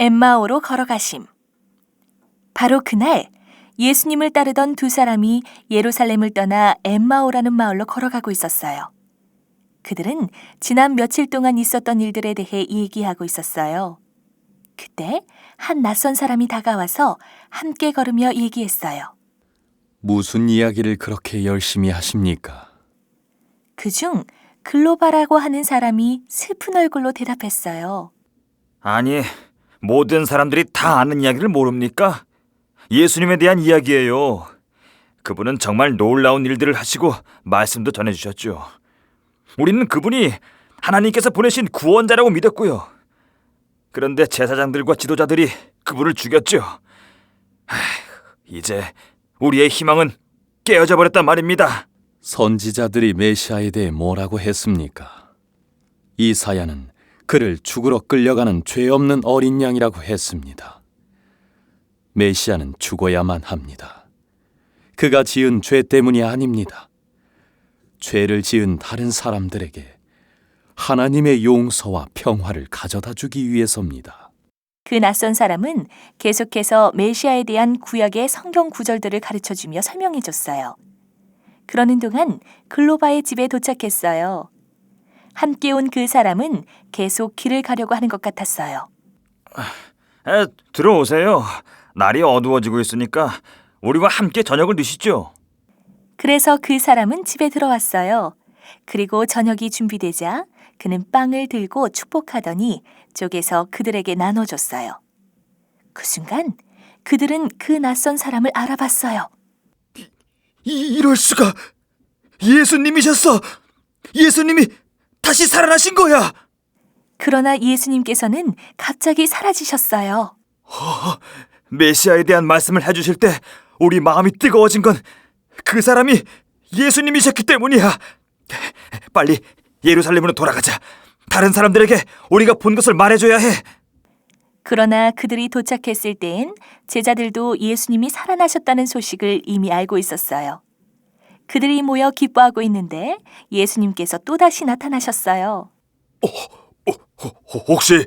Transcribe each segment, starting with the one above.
엠마오로 걸어가심. 바로 그날 예수님을 따르던 두 사람이 예루살렘을 떠나 엠마오라는 마을로 걸어가고 있었어요. 그들은 지난 며칠 동안 있었던 일들에 대해 얘기하고 있었어요. 그때 한 낯선 사람이 다가와서 함께 걸으며 얘기했어요. 무슨 이야기를 그렇게 열심히 하십니까? 그중 글로바라고 하는 사람이 슬픈 얼굴로 대답했어요. 아니, 모든 사람들이 다 아는 이야기를 모릅니까? 예수님에 대한 이야기예요. 그분은 정말 놀라운 일들을 하시고 말씀도 전해주셨죠. 우리는 그분이 하나님께서 보내신 구원자라고 믿었고요. 그런데 제사장들과 지도자들이 그분을 죽였죠. 하, 이제 우리의 희망은 깨어져 버렸단 말입니다. 선지자들이 메시아에 대해 뭐라고 했습니까? 이사야는 그를 죽으러 끌려가는 죄 없는 어린 양이라고 했습니다. 메시아는 죽어야만 합니다. 그가 지은 죄 때문이 아닙니다. 죄를 지은 다른 사람들에게 하나님의 용서와 평화를 가져다 주기 위해서입니다. 그 낯선 사람은 계속해서 메시아에 대한 구약의 성경 구절들을 가르쳐 주며 설명해 줬어요. 그러는 동안 글로바의 집에 도착했어요. 함께 온 그 사람은 계속 길을 가려고 하는 것 같았어요. 에, 들어오세요. 날이 어두워지고 있으니까 우리와 함께 저녁을 드시죠. 그래서 그 사람은 집에 들어왔어요. 그리고 저녁이 준비되자 그는 빵을 들고 축복하더니 쪼개서 그들에게 나눠줬어요. 그 순간 그들은 그 낯선 사람을 알아봤어요. 이, 이럴 수가 예수님이셨어. 예수님이 다시 살아나신 거야. 그러나 예수님께서는 갑자기 사라지셨어요. 메시아에 대한 말씀을 해주실 때 우리 마음이 뜨거워진 건 그 사람이 예수님이셨기 때문이야. 빨리 예루살렘으로 돌아가자. 다른 사람들에게 우리가 본 것을 말해줘야 해. 그러나 그들이 도착했을 땐 제자들도 예수님이 살아나셨다는 소식을 이미 알고 있었어요. 그들이 모여 기뻐하고 있는데 예수님께서 또다시 나타나셨어요. 호- 혹시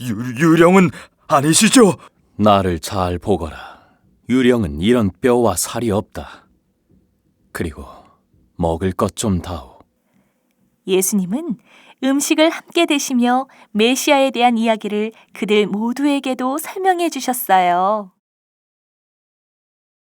유, 유령은 아니시죠? 나를 잘 보거라. 유령은 이런 뼈와 살이 없다. 그리고 먹을 것 좀 다오. 예수님은 음식을 함께 드시며 메시아에 대한 이야기를 그들 모두에게도 설명해 주셨어요.